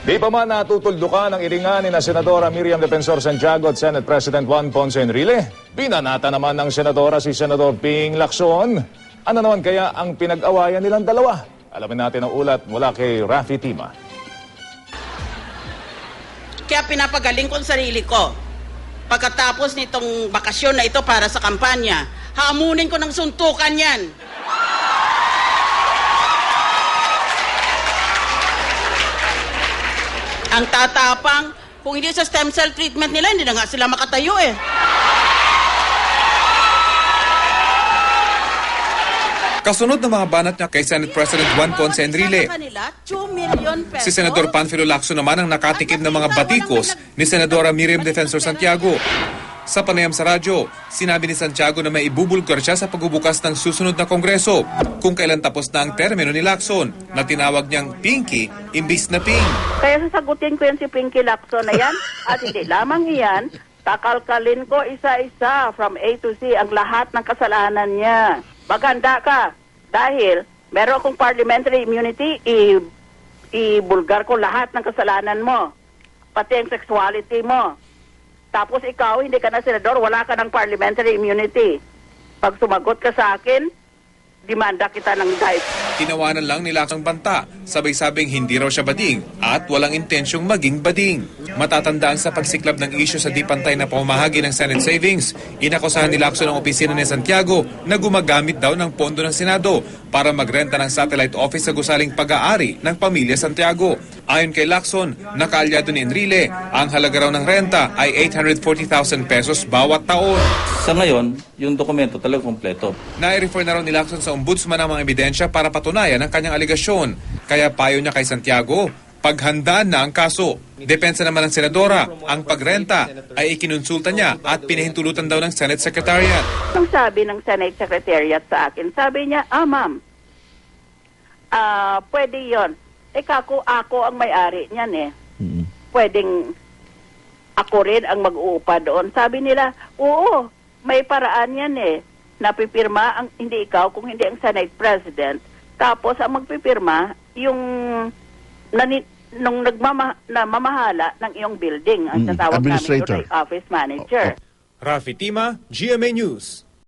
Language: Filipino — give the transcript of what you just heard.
Di pa man natutuldukan ang iringan ni na Senadora Miriam Defensor Santiago at Senate President Juan Ponce Enrile. Binanata naman ng Senadora si Senador Ping Lacson. Ano naman kaya ang pinag-awayan nilang dalawa? Alamin natin ang ulat mula kay Rafi Tima. Kaya pinapagaling ko sarili ko. Pagkatapos nitong bakasyon na ito para sa kampanya, hamunin ko ng suntukan yan. Ang tatapang, kung hindi sa stem cell treatment nila, hindi na nga sila makatayo eh. Kasunod ng mga banat niya kay Senate President Juan Ponce Enrile. Sa kanila, 2 million pesos. Si Senador Panfilo Lacson naman ang nakatikim ng mga batikos ni Senadora Miriam Defensor Santiago. Sa panayam sa radyo, sinabi ni Santiago na may ibubulgar siya sa pagbubukas ng susunod na kongreso kung kailan tapos na ang termino ni Lacson na tinawag niyang Pinky imbis na Ping. Kaya sasagutin ko yan si Pinky Lacson na yan. At hindi lamang iyan, takalkalin ko isa-isa from A to C ang lahat ng kasalanan niya. Maganda ka. Dahil meron akong parliamentary immunity, i ibulgar ko lahat ng kasalanan mo. Pati ang sexuality mo. Tapos ikaw, hindi ka na senador, wala ka ng parliamentary immunity. Pag sumagot ka sa akin, demanda kita ng dive. Tinawanan lang ni Lacson ang banta, sabay-sabing hindi raw siya bading at walang intensyong maging bading. Matatandaan sa pagsiklab ng isyu sa di pantay na pamamahagi ng Senate savings, inakusahan ni Lacson ang opisina ni Santiago na gumagamit daw ng pondo ng Senado para magrenta ng satellite office sa gusaling pag-aari ng pamilya Santiago. Ayon kay Lacson, nakaalyado ni Enrile, ang halaga raw ng renta ay 840,000 pesos bawat taon. Sa ngayon, yung dokumento talaga kompleto. Nai-refer na raw ni Lacson sa ombudsman ang mga ebidensya para patunayan ang kanyang aligasyon. Kaya payo niya kay Santiago, paghandaan na ang kaso. Depensa naman ng senadora, ang pagrenta ay ikinonsulta niya at pinahintulutan daw ng Senate Secretariat. Nung sabi ng Senate Secretariat sa akin, sabi niya, ah ma'am, ah pwede yon. Teka, ako, ako ang may-ari niyan eh. Pwedeng ako rin ang mag-uupa doon. Sabi nila, oo, may paraan yan eh. Napipirma, ang, hindi ikaw, kung hindi ang Senate President. Tapos ang magpipirma, yung nani, nung nagmama, na mamahala ng iyong building, ang Mm, tatawag namin ay office manager. Rafi Tima, GMA News.